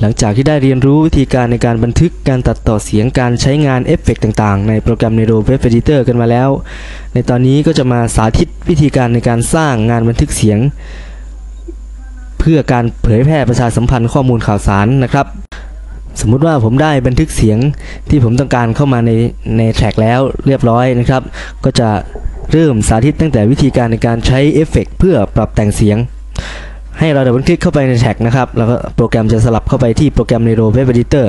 หลังจากที่ได้เรียนรู้วิธีการในการบันทึกการตัดต่อเสียงการใช้งานเอฟเฟกต์ต่างๆ ในโปรแกรม Nero Web Editor กันมาแล้ว ในตอนนี้ก็จะมาสาธิตวิธีการในการสร้างงานบันทึกเสียง เพื่อการเผยแพร่ประชาสัมพันธ์ข้อมูลข่าวสารนะครับ สมมุติว่าผมได้บันทึกเสียงที่ผมต้องการเข้ามาในในแทร็กแล้วเรียบร้อยนะครับ ก็จะเริ่มสาธิตตั้งแต่วิธีการในการใช้เอฟเฟกต์เพื่อปรับแต่งเสียง ให้เราดับเบิลคลิกเข้าไปในแท็กนะครับ แล้วก็โปรแกรมจะสลับเข้าไปที่โปรแกรม Nero Web Editor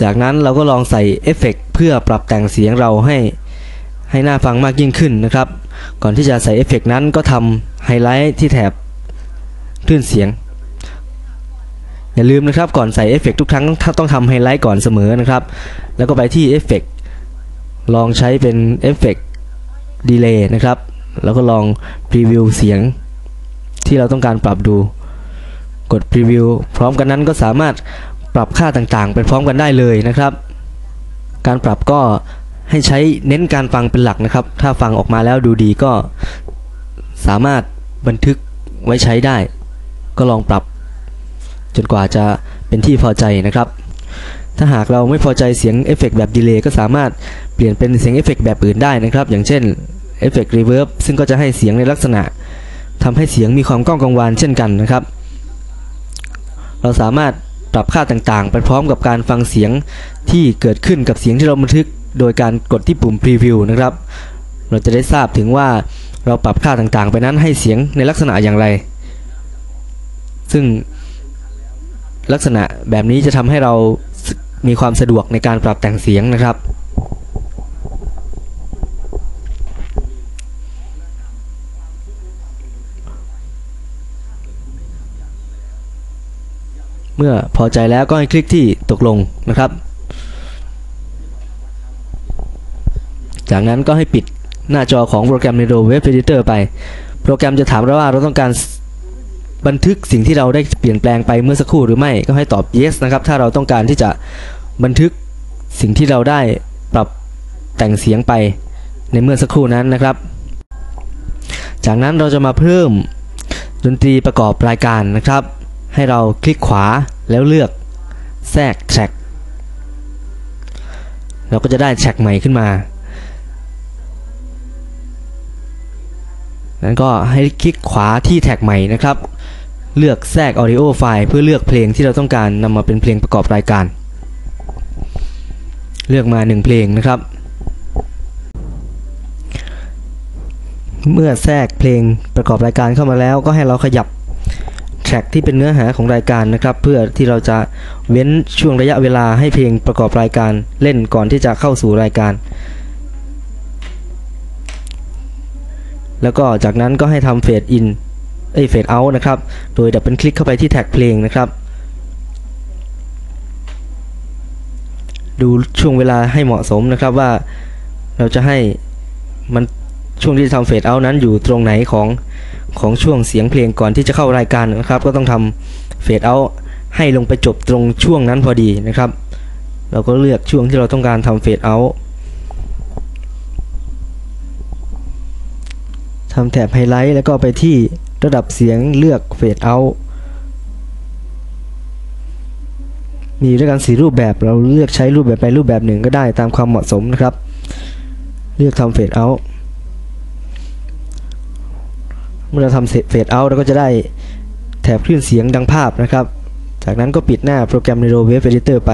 จากนั้นเราก็ลองใส่เอฟเฟกต์เพื่อปรับแต่งเสียงเราให้ให้น่าฟังมากยิ่งขึ้นนะครับ ก่อนที่จะใส่เอฟเฟกต์นั้นก็ทำไฮไลท์ที่แถบคลื่นเสียง อย่าลืมนะครับก่อนใส่เอฟเฟกต์ทุกครั้งต้องทำไฮไลท์ก่อนเสมอนะครับ แล้วก็ไปที่เอฟเฟกต์ลองใช้เป็นเอฟเฟกต์ดีเลย์นะครับ แล้วก็ลองพรีวิวเสียง ที่เราต้องการปรับดู กดพรีวิวพร้อมกันนั้นก็สามารถปรับค่าต่างๆ ไปพร้อมกันได้เลยนะครับ การปรับก็ให้ใช้เน้นการฟังเป็นหลักนะครับ ถ้าฟังออกมาแล้วดูดีก็สามารถบันทึกไว้ใช้ได้ ก็ลองปรับ จนกว่าจะเป็นที่พอใจนะครับ ถ้าหากเราไม่พอใจเสียงเอฟเฟกแบบดีเลย์ก็สามารถเปลี่ยนเป็นเสียงเอฟเฟกแบบอื่นได้นะครับ อย่างเช่นเอฟเฟกรีเวิร์บซึ่งก็จะให้เสียงในลักษณะ ทำให้เสียงมีความก้องกังวานเช่นกันนะครับ เราสามารถปรับค่าต่างๆ ไปพร้อมกับการฟังเสียงที่เกิดขึ้นกับเสียงที่เราบันทึก โดยการกดที่ปุ่มพรีวิวนะครับ เราจะได้ทราบถึงว่าเราปรับค่าต่างๆ ไปนั้นให้เสียงในลักษณะอย่างไร ซึ่งลักษณะแบบนี้จะทำให้เรามีความสะดวกในการปรับแต่งเสียงนะครับ เมื่อพอใจแล้วก็ให้คลิกที่ตกลงนะครับ จากนั้นก็ให้ปิดหน้าจอของโปรแกรม Nero Web Editor ไป โปรแกรมจะถามเราว่าเราต้องการบันทึกสิ่งที่เราได้เปลี่ยนแปลงไปเมื่อสักครู่หรือไม่ก็ให้ตอบ yes นะครับ ถ้าเราต้องการที่จะบันทึกสิ่งที่เราได้ปรับแต่งเสียงไปในเมื่อสักครู่นั้นนะครับ จากนั้นเราจะมาเพิ่มดนตรีประกอบรายการนะครับ ให้เราคลิกขวาแล้วเลือกแทรกแท็กเราก็จะได้แท็กใหม่ขึ้นมานั้นก็ให้คลิกขวาที่แท็กใหม่นะครับ เลือกแทรก audio file เพื่อเลือกเพลงที่เราต้องการนำมาเป็นเพลงประกอบรายการ เลือกมา 1 เพลงนะครับ เมื่อแทรกเพลงประกอบรายการเข้ามาแล้วก็ให้เราขยับ แทร็กที่เป็นเนื้อหาของรายการนะครับ เพื่อที่เราจะเว้นช่วงระยะเวลาให้เพลงประกอบรายการเล่นก่อนที่จะเข้าสู่รายการ แล้วก็จากนั้นก็ให้ทำเฟดอินเอ้ยเฟดเอาท์นะครับ โดยดับเบิลคลิกเข้าไปที่แท็กเพลงนะครับ ดูช่วงเวลาให้เหมาะสมนะครับว่าเราจะให้มันช่วงที่ทำเฟดเอาท์นั้นอยู่ตรงไหนของ ของช่วงเสียงเพลงก่อนที่จะเข้ารายการนะครับ ก็ต้องทำเฟดเอาท์ให้ลงไปจบตรงช่วงนั้นพอดีนะครับ เราก็เลือกช่วงที่เราต้องการทำเฟดเอาท์ทำแถบไฮไลท์แล้วก็ไปที่ระดับเสียงเลือกเฟดเอาท์มีด้วยกันสีรูปแบบเราเลือกใช้รูปแบบไปรูปแบบหนึ่งก็ได้ตามความเหมาะสมนะครับ เลือกทำเฟดเอาท์ เมื่อเราทำเฟดเอาเราก็จะได้แถบคลื่นเสียงดังภาพนะครับ จากนั้นก็ปิดหน้าโปรแกรม Nero Web Editor ไป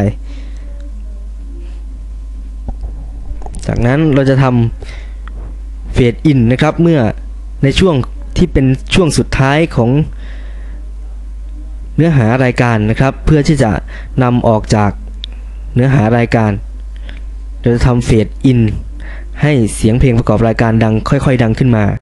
จากนั้นเราจะทำเฟดอินนะครับ เมื่อในช่วงที่เป็นช่วงสุดท้ายของเนื้อหารายการนะครับ เพื่อที่จะนำออกจากเนื้อหารายการ เราจะทำเฟดอินให้เสียงเพลงประกอบรายการดังค่อย ๆ ดังขึ้นมา